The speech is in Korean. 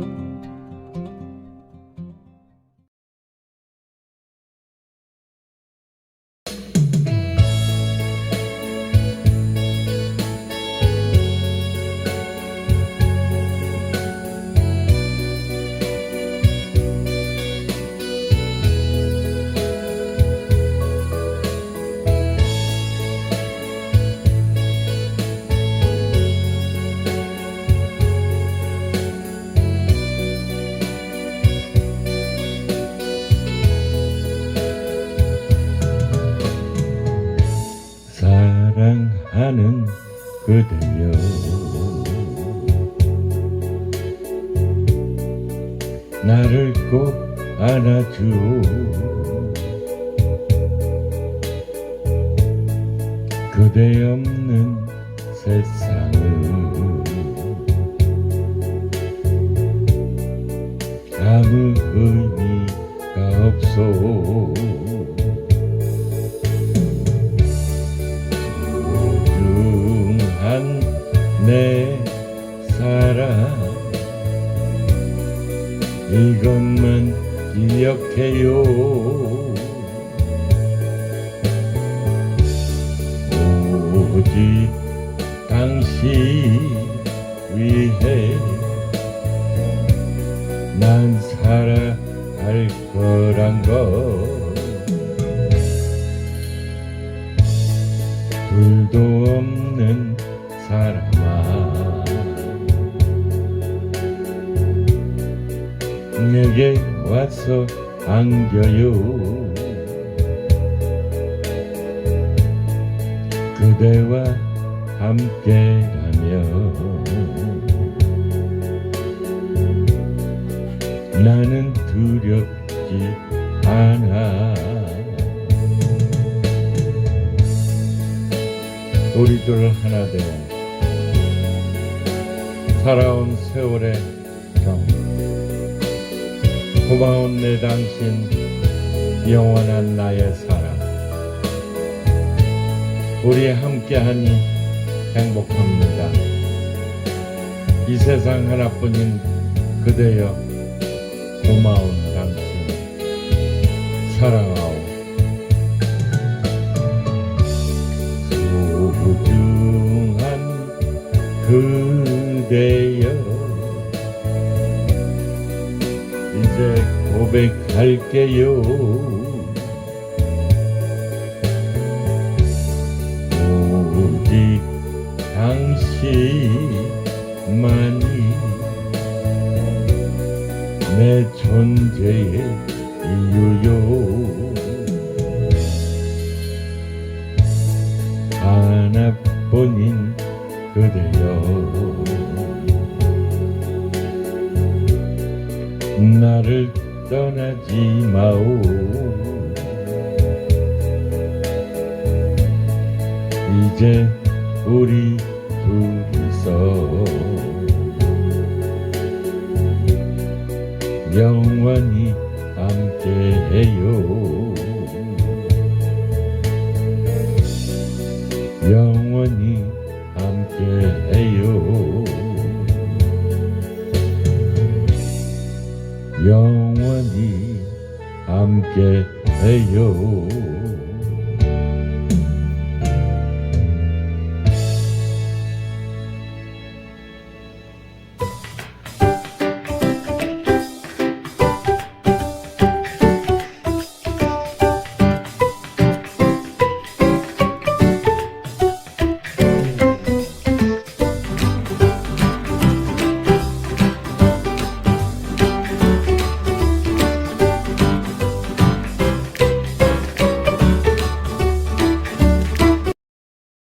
Bye. 나를 꼭 안아주오. 그대 없는 세상은 아무 의미 이것만 기억해요. 오직 당신 위해 난 살아갈 거란 것. 둘도 없는 사람 내게 와서 안겨요. 그대와 함께라면 나는 두렵지 않아. 우리들 하나 되어 살아온 세월의 경 고마운 내 당신 영원한 나의 사랑. 우리 함께하니 행복합니다. 이 세상 하나뿐인 그대여 고마운 당신 사랑하오. 소중한 그대여 고백할게요. 오직 당신만이 내 존재의 이유요. 하나뿐인 그대여. 나를 떠나지 마오. 이제 우리 둘이서 영원히 함께해요. 영원히 함께해요. 영원히 함께 해요